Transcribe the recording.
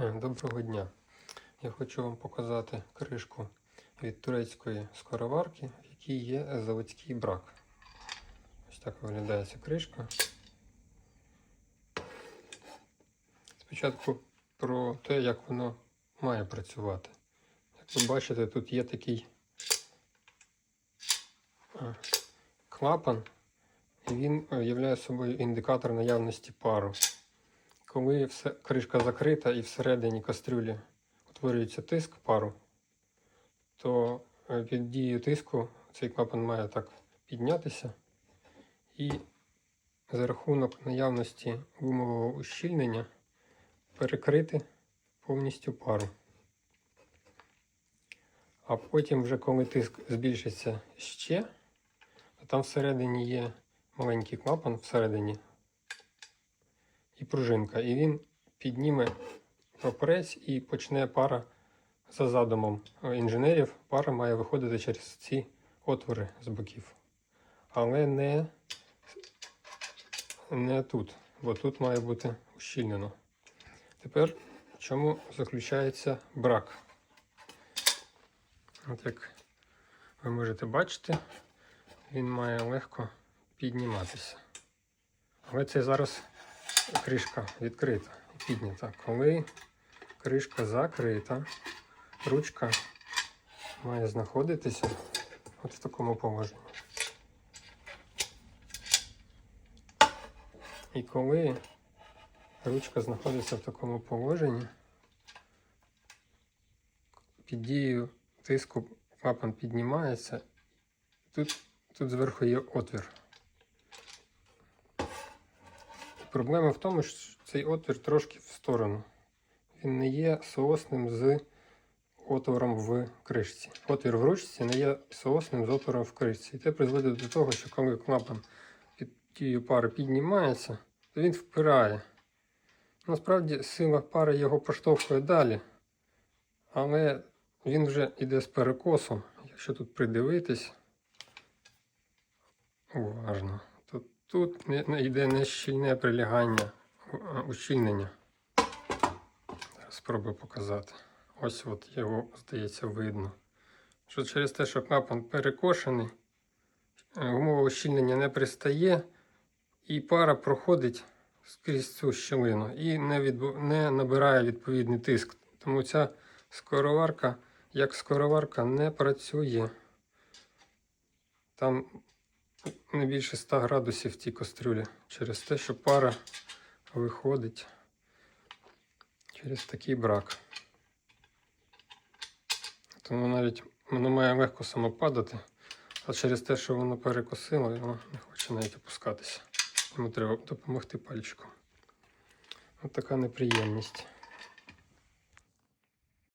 Е, Доброго дня. Я хочу вам показати кришку від турецької скороварки, в якій є заводський брак. Ось так виглядає ця кришка. Спочатку про те, як воно має працювати. Як ви бачите, тут є такий е, клапан, і він е, являє собою індикатор наявності пару. Коли все, кришка закрита і всередині кастрюлі утворюється тиск пару, то е, від дії тиску цей клапан має так піднятися і за рахунок наявності гумового ущільнення перекрити повністю пару. А потім, вже коли тиск збільшиться ще, то там всередині є маленький клапан всередині і пружинка. І він підніме папірець і почне пара за задумом інженерів. Пара має виходити через ці отвори з боків. Але не, не тут, бо тут має бути ущільнено. Тепер в чому заключається брак? От як ви можете бачити, він має легко підніматися. Але це зараз кришка відкрита і піднята. Коли кришка закрита, ручка має знаходитися от в такому положенні. І коли ручка знаходиться в такому положенні, під дією тиску клапан піднімається, тут, тут зверху є отвір. Проблема в тому, що цей отвір трошки в сторону. Він не є соосним з отвором в кришці. Отвір в ручці не є соосним з отвором в кришці. І це призводить до того, що коли клапан під тією пари піднімається, то він впирає. Насправді сила пари його поштовхує далі, але він вже йде з перекосом. Якщо тут придивитись уважно. Тут йде нещільне прилягання, ущільнення. Спробую показати. Ось от його, здається, видно. Що через те, що клапан перекошений, е, гумове ущільнення не пристає, і пара проходить скрізь цю щілину і не, відбу... не набирає відповідний тиск. Тому ця скороварка, як скороварка, не працює. Там не більше 100 градусів в тій кастрюлі через те, що пара виходить через такий брак. Тому навіть воно має легко самопадати, а через те, що воно перекосило, воно не хоче навіть опускатися. Йому треба допомогти пальчиком. Ось така неприємність.